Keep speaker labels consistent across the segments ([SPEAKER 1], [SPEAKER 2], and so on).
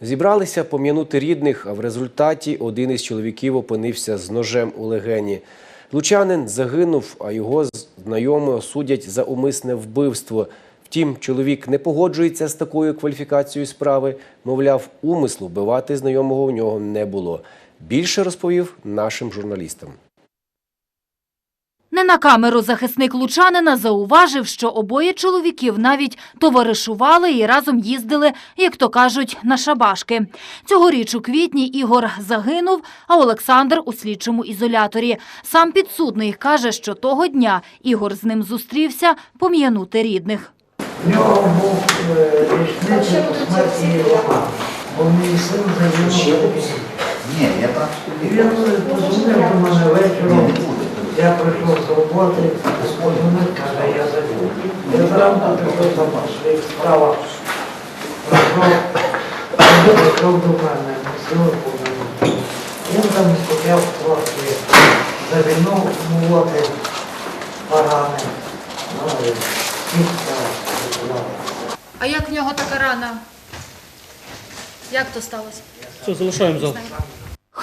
[SPEAKER 1] Зібралися пом'янути рідних, а в результаті один із чоловіків опинився з ножем у легені. Лучанин загинув, а його знайомі осудять за умисне вбивство. Втім, чоловік не погоджується з такою кваліфікацією справи. Мовляв, умислу вбивати знайомого у нього не було. Більше розповів нашим журналістам.
[SPEAKER 2] На камеру захисник Лучанина зауважив, що обоє чоловіків навіть товаришували і разом їздили, як то кажуть, на шабашки. Цьогоріч у квітні Ігор загинув, а Олександр у слідчому ізоляторі. Сам підсудний каже, що того дня Ігор з ним зустрівся пом'янути рідних.
[SPEAKER 3] В нього був е, річниця смерті Івана. Бо мій син загинув.
[SPEAKER 4] Ні, я там
[SPEAKER 3] І він позвонив до мене вечором. Я прийшов з роботи, позвонив, каже, я забув. Я зранку там по своїх справах. Прийшов, прийшов до мене, сили поминути. Він там стояв трохи, завінув молоти поганий. Ну, і кістка відбувалася.
[SPEAKER 5] А як в нього така рана? Як то сталося?
[SPEAKER 6] Все, залишаємо зал.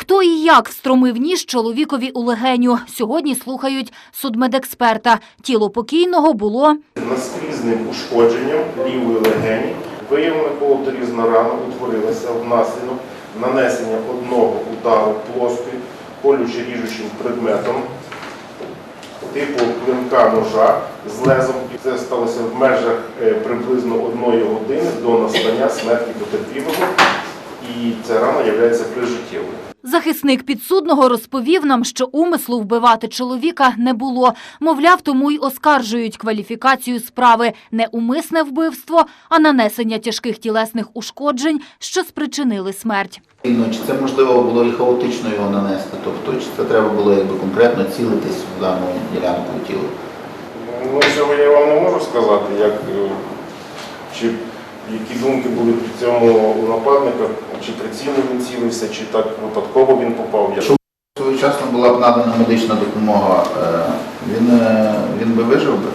[SPEAKER 2] Хто і як встромив ніж чоловікові у легеню? Сьогодні слухають судмедексперта. Тіло покійного було
[SPEAKER 7] наскрізним ушкодженням лівої легені виявлена колоторізна рана утворилася внаслідок нанесення одного удару плоскою колюче ріжучим предметом типу клинка ножа з лезом. Це сталося в межах е, приблизно одної години до настання смерті потерпілого. І ця рана є прижиттєвою.
[SPEAKER 2] Захисник підсудного розповів нам, що умислу вбивати чоловіка не було. Мовляв, тому й оскаржують кваліфікацію справи не умисне вбивство, а нанесення тяжких тілесних ушкоджень, що спричинили смерть.
[SPEAKER 4] Ну, чи це можливо було і хаотично його нанести? Тобто, чи це треба було якби конкретно цілитись в дану ділянку тіла?
[SPEAKER 7] Ну, цього я вам не можу сказати, як, е, чи які думки були при цьому у нападника, чи прицільно він цілився, чи так випадково він попав.
[SPEAKER 4] Якщо своєчасно була б надана медична допомога, е, він, е, він би вижив би?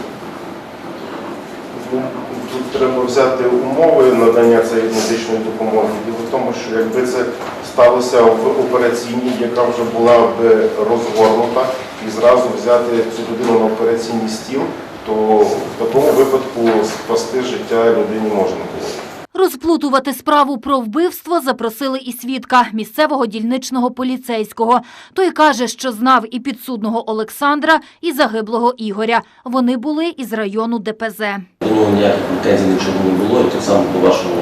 [SPEAKER 7] Тут треба взяти умови надання цієї медичної допомоги. Діло в тому, що якби це сталося в операційній, яка вже була б розгорнута, і зразу взяти цю людину на операційний стіл, то в такому випадку спасти життя людині можна було.
[SPEAKER 2] Розплутувати справу про вбивство запросили і свідка місцевого дільничного поліцейського. Той каже, що знав і підсудного Олександра, і загиблого Ігоря. Вони були із району ДПЗ.
[SPEAKER 8] До нього ніяких претензій нічого не було, і так само по вашому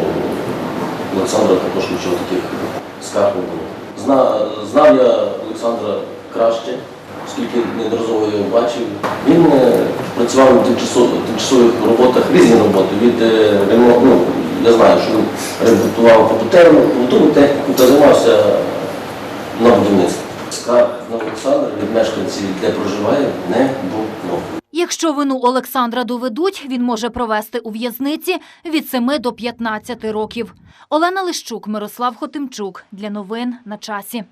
[SPEAKER 8] Олександра також нічого таких скарг не було. Зна, знав я Олександра краще, оскільки неодноразово його бачив. Він е, працював на тимчасових, роботах, різні роботи. Від е, ремонту, ну, я знаю, що він ремонтував побутову, побутову техніку та займався на будівництві. Олександра від мешканців, де проживає, не було.
[SPEAKER 2] Якщо вину Олександра доведуть, він може провести у в'язниці від 7 до 15 років. Олена Лищук, Мирослав Хотимчук. Для новин на часі.